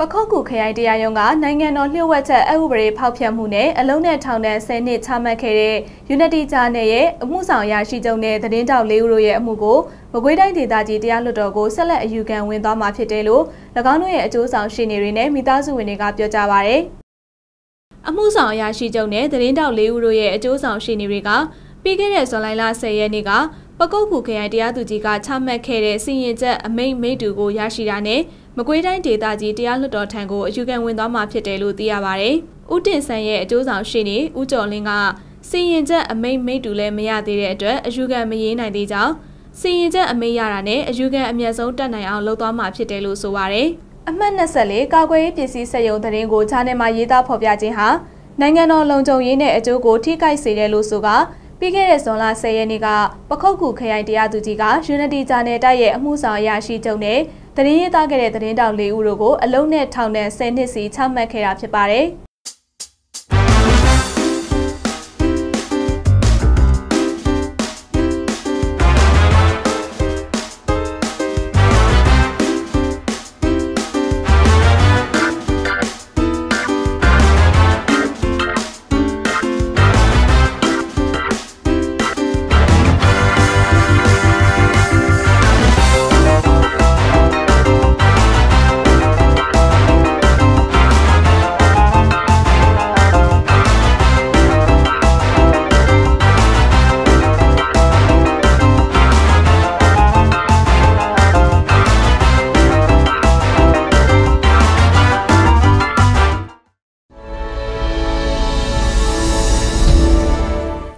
ပခုတ်ကူခရိုင်တရားရုံးကနိုင်ငံတော်လျှို့ဝှက်ချက်အဥပဒေဖောက်ဖျက်မှုနဲ့အလုံးနဲ့ထောင်ဒဏ်10နှစ်ချမှတ်ခဲ့တဲ့ Unity ဂျာနယ်ရဲ့အမှုဆောင်ရာရှိချုပ်နဲ့သတင်းတောက်လေးဦးတို့ရဲ့အမှုကိုမကွေးတိုင်းဒေသကြီးတရားလွှတ်တော်ကိုဆက်လက်အယူခံဝင်သွားမှာဖြစ်တယ်လို့၎င်းတို့ရဲ့အကျိုးဆောင်ရှေ့နေတွေနဲ့မိသားစုဝင်တွေကပြောကြားပါရယ်အမှုဆောင်အရာရှိချုပ်နဲ့သတင်းတောက်လေးဦးတို့ရဲ့အကျိုးဆောင်ရှေ့နေတွေကပြီးခဲ့တဲ့ဇွန်လ10ရက်နေ့က ပကုတ်ကူခရိုင်တရားသူကြီးကချမှတ်ခဲ့တဲ့စီရင်ချက်အမိန့်မိတ္တူကိုရရှိတာနဲ့မကွေးတိုင်းဒေသကြီးတရားလွှတ်တော်ထံကိုအယူခံဝင်သွားမှာဖြစ်တယ်လို့သိရပါဗျ။ဦးတင်ဆန်းရဲ့အကျိုးဆောင်ရှေ့နေဦးကျော်လင်းကစီရင်ချက်အမိန့်မိတ္တူလည်းမရသေးတဲ့အတွက်အယူခံမရေးနိုင်သေးကြောင်းစီရင်ချက်အမိန့်ရတာနဲ့အယူခံအမျက်ဆုံးတက်နိုင်အောင်လုပ်သွားမှာဖြစ်တယ်လို့ဆိုပါရယ်။အမှတ်24ကာကွယ်ရေးပစ္စည်းစက်ရုံသတင်းကိုခြားနယ်မှာရေးသားဖော်ပြခြင်းဟာနိုင်ငံတော်လုံခြုံရေးနဲ့အကျိုးကိုထိခိုက်စေတယ်လို့ဆိုက ပြီးခဲ့တဲ့ဇွန်လ10ရက်နေ့ကပခုတ်ကူခရိုင်တရားသူကြီးက Unity ဂျာနယ်တိုက်ရဲ့အမှုဆောင်အရာရှိချုပ်နဲ့တရင်ရေးသားခဲ့တဲ့သတင်းတောက်၄ဦးတို့ကိုအလုံးနဲ့ထောင်နဲ့10နှစ်စီချမှတ်ခဲ့တာဖြစ်ပါတယ်။